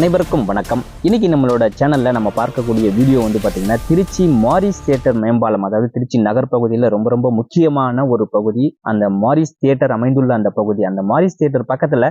அனைவருக்கும் வணக்கம். இன்னைக்கு நம்மளோட சேனல்ல நம்ம பார்க்கக்கூடிய வீடியோ வந்து பாத்தீங்கன்னா திருச்சி மாரிஸ் தியேட்டர் மேம்பாலம் அதாவது திருச்சி நகர் பகுதியில் ரொம்ப ரொம்ப முக்கியமான ஒரு பகுதி. அந்த மாரிஸ் தியேட்டர் அமைந்துள்ள அந்த பகுதி. அந்த மாரிஸ் தியேட்டர் பக்கத்துல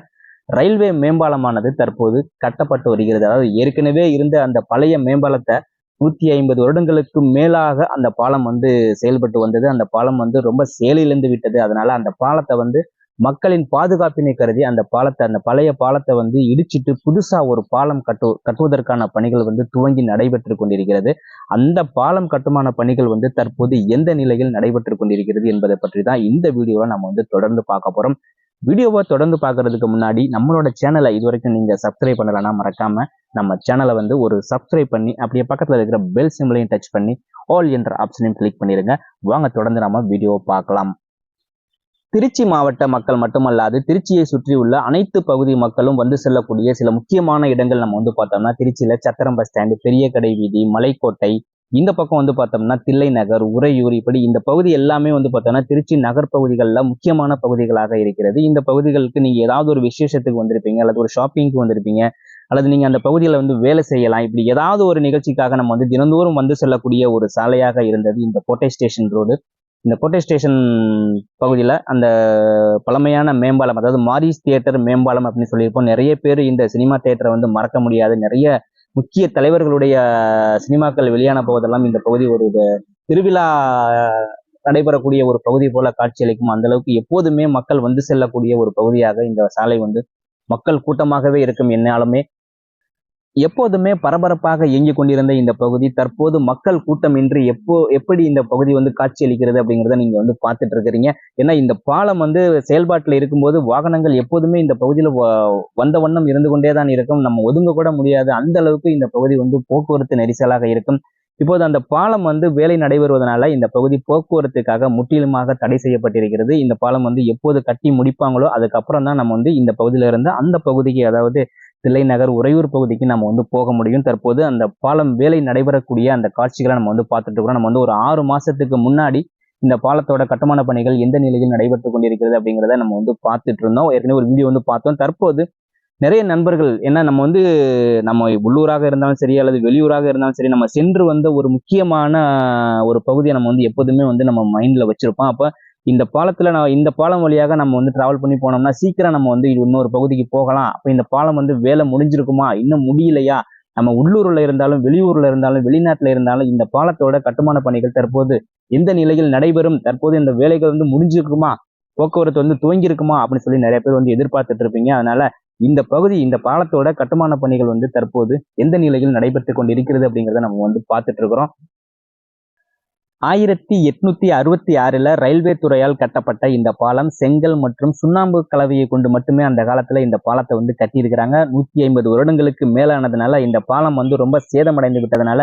ரயில்வே மேம்பாலமானது தற்போது கட்டப்பட்டு வருகிறது. அதாவது ஏற்கனவே இருந்த அந்த பழைய மேம்பாலத்தை நூத்தி ஐம்பது வருடங்களுக்கு மேலாக அந்த பாலம் வந்து செயல்பட்டு வந்தது. அந்த பாலம் வந்து ரொம்ப செயலிழந்து விட்டது. அதனால அந்த பாலத்தை வந்து மக்களின் பாதுகாப்பினை கருதி அந்த பாலத்தை அந்த பழைய பாலத்தை வந்து இடிச்சிட்டு புதுசா ஒரு பாலம் கட்டு கட்டுவதற்கான பணிகள் வந்து துவங்கி நடைபெற்று கொண்டிருக்கிறது. அந்த பாலம் கட்டுமான பணிகள் வந்து தற்போது எந்த நிலையில் நடைபெற்று கொண்டிருக்கிறது என்பதை பற்றி தான் இந்த வீடியோவை நம்ம வந்து தொடர்ந்து பார்க்க போறோம். வீடியோவை தொடர்ந்து பார்க்கறதுக்கு முன்னாடி நம்மளோட சேனலை இது வரைக்கும் நீங்க சப்ஸ்கிரைப் பண்ணலன்னா மறக்காம நம்ம சேனலை வந்து ஒரு சப்ஸ்கிரைப் பண்ணி அப்படியே பக்கத்தில் இருக்கிற பெல் சிம்லையும் டச் பண்ணி ஆல் என்ற ஆப்ஷனையும் கிளிக் பண்ணிடுங்க வாங்க தொடர்ந்து நம்ம வீடியோவை பார்க்கலாம். திருச்சி மாவட்ட மக்கள் மட்டுமல்லாது திருச்சியை சுற்றியுள்ள அனைத்து பகுதி மக்களும் வந்து செல்லக்கூடிய சில முக்கியமான இடங்கள் நம்ம வந்து பார்த்தோம்னா திருச்சியில சத்திரம் பஸ் ஸ்டாண்டு பெரிய கடை வீதி மலைக்கோட்டை இந்த பக்கம் வந்து பார்த்தோம்னா தில்லை நகர் உறையூர் இப்படி இந்த பகுதி எல்லாமே வந்து பார்த்தோம்னா திருச்சி நகர் பகுதிகளில் முக்கியமான பகுதிகளாக இருக்கிறது. இந்த பகுதிகளுக்கு நீங்கள் ஏதாவது ஒரு விசேஷத்துக்கு வந்திருப்பீங்க அல்லது ஒரு ஷாப்பிங்க்கு வந்திருப்பீங்க அல்லது நீங்கள் அந்த பகுதியில் வந்து வேலை செய்யலாம் இப்படி ஏதாவது ஒரு நிகழ்ச்சிக்காக நம்ம வந்து தினந்தோறும் வந்து செல்லக்கூடிய ஒரு சாலையாக இருந்தது இந்த கோட்டை ஸ்டேஷன் ரோடு இந்த கோட்டை ஸ்டேஷன் பகுதியில் அந்த பழமையான மேம்பாலம் அதாவது மாரிஸ் தியேட்டர் மேம்பாலம் அப்படின்னு சொல்லியிருப்போம். நிறைய பேர் இந்த சினிமா தியேட்டரை வந்து மறக்க முடியாது. நிறைய முக்கிய தலைவர்களுடைய சினிமாக்கள் வெளியான போவதெல்லாம் இந்த பகுதி ஒரு திருவிழா நடைபெறக்கூடிய ஒரு பகுதி போல காட்சியளிக்கும் அந்த அளவுக்கு எப்போதுமே மக்கள் வந்து செல்லக்கூடிய ஒரு பகுதியாக இந்த சாலை வந்து மக்கள் கூட்டமாகவே இருக்கும். என்னாலுமே எப்போதுமே பரபரப்பாக இயங்கிக் கொண்டிருந்த இந்த பகுதி தற்போது மக்கள் கூட்டம் இன்றி எப்போ எப்படி இந்த பகுதி வந்து காட்சியளிக்கிறது அப்படிங்கிறத நீங்க வந்து பார்த்துட்டு இருக்கிறீங்க. ஏன்னா இந்த பாலம் வந்து செயல்பாட்டில் இருக்கும்போது வாகனங்கள் எப்போதுமே இந்த பகுதியில் வந்த வண்ணம் இருந்து கொண்டே தான் இருக்கும். நம்ம ஒதுங்க கூட முடியாது. அந்த அளவுக்கு இந்த பகுதி வந்து போக்குவரத்து நெரிசலாக இருக்கும். இப்போது அந்த பாலம் வந்து வேலை நடைபெறுவதனால இந்த பகுதி போக்குவரத்துக்காக முற்றிலுமாக தடை செய்யப்பட்டிருக்கிறது. இந்த பாலம் வந்து எப்போது கட்டி முடிப்பாங்களோ அதுக்கப்புறம் தான் நம்ம வந்து இந்த பகுதியில இருந்து அந்த பகுதிக்கு அதாவது தில்லை நகர் உறையூர் பகுதிக்கு நம்ம வந்து போக முடியும். தற்போது அந்த பாலம் வேலை நடைபெறக்கூடிய அந்த காட்சிகளை நம்ம வந்து பார்த்துட்டு இருக்கிறோம். நம்ம வந்து ஒரு ஆறு மாசத்துக்கு முன்னாடி இந்த பாலத்தோட கட்டுமான பணிகள் எந்த நிலையில் நடைபெற்று கொண்டிருக்கிறது அப்படிங்கிறத நம்ம வந்து பார்த்துட்டு இருந்தோம். ஏற்கனவே ஒரு வீடியோ வந்து பார்த்தோம். தற்போது நிறைய நண்பர்கள் ஏன்னா நம்ம வந்து நம்ம உள்ளூராக இருந்தாலும் சரி அல்லது வெளியூராக இருந்தாலும் சரி நம்ம சென்று வந்த ஒரு முக்கியமான ஒரு பகுதியை நம்ம வந்து எப்போதுமே வந்து நம்ம மைண்டில் வச்சிருப்போம். அப்போ இந்த பாலத்தில் நான் இந்த பாலம் வழியாக நம்ம வந்து டிராவல் பண்ணி போனோம்னா சீக்கிரம் நம்ம வந்து இன்னொரு பகுதிக்கு போகலாம். அப்போ இந்த பாலம் வந்து வேலை முடிஞ்சிருக்குமா? இன்னும் முடியலையா? நம்ம உள்ளூர்ல இருந்தாலும் வெளியூரில் இருந்தாலும் வெளிநாட்டில் இருந்தாலும் இந்த பாலத்தோட கட்டுமான பணிகள் தற்போது எந்த நிலையில் நடைபெறும்? தற்போது இந்த வேலைகள் வந்து முடிஞ்சிருக்குமா? போக்குவரத்து வந்து துவங்கியிருக்குமா? அப்படின்னு சொல்லி நிறைய பேர் வந்து எதிர்பார்த்துட்டு இருப்பீங்க. அதனால இந்த பகுதி இந்த பாலத்தோட கட்டுமான பணிகள் வந்து தற்போது எந்த நிலையில் நடைபெற்று கொண்டிருக்கிறது அப்படிங்கிறத நம்ம வந்து பார்த்துட்டு இருக்கிறோம். ஆயிரத்தி எட்நூத்தி அறுபத்தி ஆறுல ரயில்வே துறையால் கட்டப்பட்ட இந்த பாலம் செங்கல் மற்றும் சுண்ணாம்பு கலவையை கொண்டு மட்டுமே அந்த காலத்துல இந்த பாலத்தை வந்து கட்டியிருக்கிறாங்க. நூத்தி ஐம்பது வருடங்களுக்கு மேலானதுனால இந்த பாலம் வந்து ரொம்ப சேதமடைந்து விட்டதுனால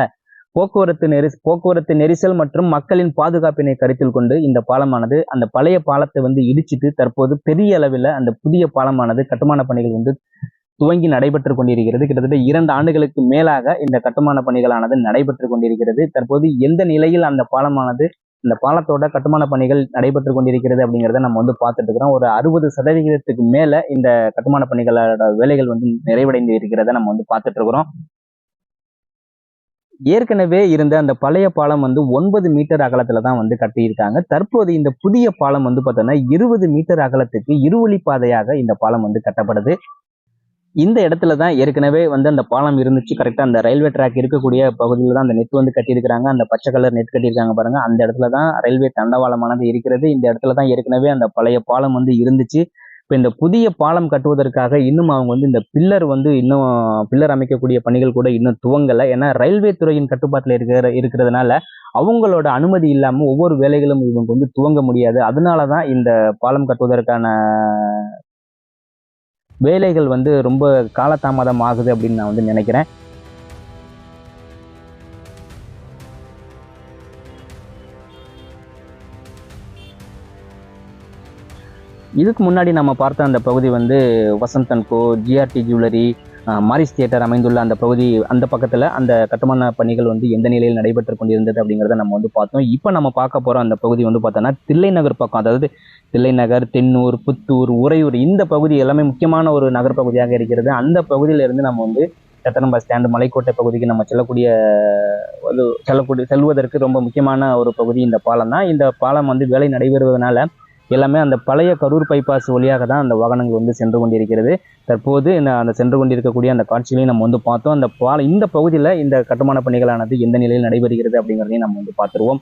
போக்குவரத்து நெரி போக்குவரத்து நெரிசல் மற்றும் மக்களின் பாதுகாப்பினை கருத்தில் கொண்டு இந்த பாலமானது அந்த பழைய பாலத்தை வந்து இடிச்சிட்டு தற்போது பெரிய அளவில் அந்த புதிய பாலமானது கட்டுமான பணிகள் வந்து துவங்கி நடைபெற்று கொண்டிருக்கிறது. கிட்டத்தட்ட இரண்டு ஆண்டுகளுக்கு மேலாக இந்த கட்டுமான பணிகளானது நடைபெற்று கொண்டிருக்கிறது. தற்போது எந்த நிலையில் அந்த பாலமானது இந்த பாலத்தோட கட்டுமான பணிகள் நடைபெற்று கொண்டிருக்கிறது அப்படிங்கிறத நம்ம வந்து பார்த்துட்டு இருக்கிறோம். ஒரு அறுபது சதவிகிதத்துக்கு மேல இந்த கட்டுமான பணிகளோட வேலைகள் வந்து நிறைவடைந்து இருக்கிறத நம்ம வந்து பார்த்துட்டு இருக்கிறோம். ஏற்கனவே இருந்த அந்த பழைய பாலம் வந்து ஒன்பது மீட்டர் அகலத்துல தான் வந்து கட்டியிருக்காங்க. தற்போது இந்த புதிய பாலம் வந்து பார்த்தோம்னா இருபது மீட்டர் அகலத்துக்கு இருவழி பாதையாக இந்த பாலம் வந்து கட்டப்படுது. இந்த இடத்துல தான் ஏற்கனவே வந்து அந்த பாலம் இருந்துச்சு. கரெக்டாக அந்த ரயில்வே ட்ராக் இருக்கக்கூடிய பகுதியில் தான் அந்த நெட் வந்து கட்டியிருக்கிறாங்க. அந்த பச்சை கலர் நெட் கட்டியிருக்காங்க பாருங்க. அந்த இடத்துல தான் ரயில்வே தண்டவாளமானது இருக்கிறது. இந்த இடத்துல தான் ஏற்கனவே அந்த பழைய பாலம் வந்து இருந்துச்சு. இப்போ இந்த புதிய பாலம் கட்டுவதற்காக இன்னும் அவங்க வந்து இந்த பில்லர் வந்து இன்னும் பில்லர் அமைக்கக்கூடிய பணிகள் கூட இன்னும் துவங்கலை. ஏன்னா ரயில்வே துறையின் கட்டுப்பாட்டில் இருக்கிற இருக்கிறதுனால அவங்களோட அனுமதி இல்லாமல் ஒவ்வொரு வேலைகளும் இவங்க வந்து துவங்க முடியாது. அதனால தான் இந்த பாலம் கட்டுவதற்கான வேலைகள் வந்து ரொம்ப காலதாமதம் ஆகுது அப்படின்னு நான் வந்து நினைக்கிறேன். இதுக்கு முன்னாடி நம்ம பார்த்த அந்த பகுதி வந்து வசந்தன்கோ ஜிஆர்டி ஜுவல்லரி மாரிஸ் தியேட்டர் அமைந்துள்ள அந்த பகுதி அந்த பக்கத்தில் அந்த கட்டுமான பணிகள் வந்து எந்த நிலையில் நடைபெற்று கொண்டிருந்தது அப்படிங்கிறத நம்ம வந்து பார்த்தோம். இப்போ நம்ம பார்க்க போகிற அந்த பகுதி வந்து பார்த்தோன்னா தில்லை நகர் பக்கம். அதாவது தில்லை நகர் தென்னூர் புத்தூர் உறையூர் இந்த பகுதி எல்லாமே முக்கியமான ஒரு நகர் பகுதியாக இருக்கிறது. அந்த பகுதியில இருந்து நம்ம வந்து சத்திரம் பஸ் ஸ்டாண்டு மலைக்கோட்டை பகுதிக்கு நம்ம செல்லக்கூடிய அது செல்லக்கூடிய செல்வதற்கு ரொம்ப முக்கியமான ஒரு பகுதி இந்த பாலம் தான். இந்த பாலம் வந்து வேலை நடைபெறுவதனால எல்லாமே அந்த பழைய கரூர் பைபாஸ் வழியாக தான் அந்த வாகனங்கள் வந்து சென்று கொண்டிருக்கிறது. தற்போது அந்த சென்று கொண்டிருக்கக்கூடிய அந்த காட்சிகளையும் நம்ம வந்து பார்த்தோம். அந்த பால இந்த பகுதியில் இந்த கட்டுமான பணிகளானது எந்த நிலையில் நடைபெறுகிறது அப்படிங்கிறதையும் நம்ம வந்து பார்த்துருவோம்.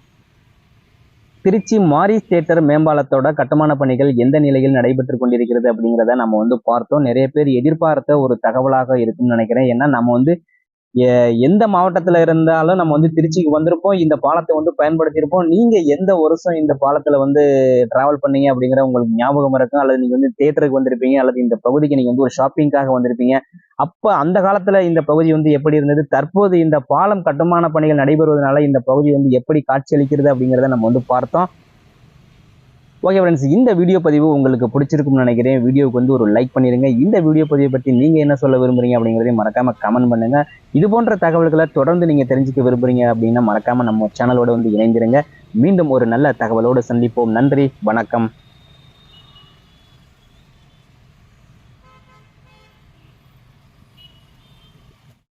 திருச்சி மாரிஸ் தேட்டர் மேம்பாலத்தோட கட்டுமான பணிகள் எந்த நிலையில் நடைபெற்று கொண்டிருக்கிறது அப்படிங்கிறத நம்ம வந்து பார்த்தோம். நிறைய பேர் எதிர்பார்த்த ஒரு தகவலாக இருக்கும்னு நினைக்கிறேன். ஏன்னா நம்ம வந்து எந்த மாவட்டத்துல இருந்தாலும் நம்ம வந்து திருச்சிக்கு வந்திருப்போம். இந்த பாலத்தை வந்து பயன்படுத்தியிருப்போம். நீங்க எந்த வருஷம் இந்த பாலத்துல வந்து டிராவல் பண்ணீங்க அப்படிங்கிற உங்களுக்கு ஞாபகம் இருக்கும் அல்லது நீங்க வந்து தேட்டருக்கு வந்திருப்பீங்க அல்லது இந்த பகுதிக்கு நீங்க வந்து ஒரு ஷாப்பிங்காக வந்திருப்பீங்க. அப்ப அந்த காலத்துல இந்த பகுதி வந்து எப்படி இருந்தது? தற்போது இந்த பாலம் கட்டுமான பணிகள் நடைபெறுவதனால இந்த பகுதி வந்து எப்படி காட்சியளிக்கிறது அப்படிங்கிறத நம்ம வந்து பார்த்தோம். ஓகே ஃப்ரெண்ட்ஸ் இந்த வீடியோ பதிவு உங்களுக்கு பிடிச்சிருக்கும்னு நினைக்கிறேன். வீடியோவுக்கு வந்து ஒரு லைக் பண்ணிடுங்க இந்த வீடியோ பதிவை பற்றி நீங்கள் என்ன சொல்ல விரும்புறீங்க அப்படிங்கிறதையும் மறக்காம கமெண்ட் பண்ணுங்க. இது போன்ற தகவல்களை தொடர்ந்து நீங்கள் தெரிஞ்சுக்க விரும்புகிறீங்க அப்படின்னா மறக்காமல் நம்ம சேனலோட வந்து இணைந்திருங்க. மீண்டும் ஒரு நல்ல தகவலோடு சந்திப்போம். நன்றி வணக்கம்.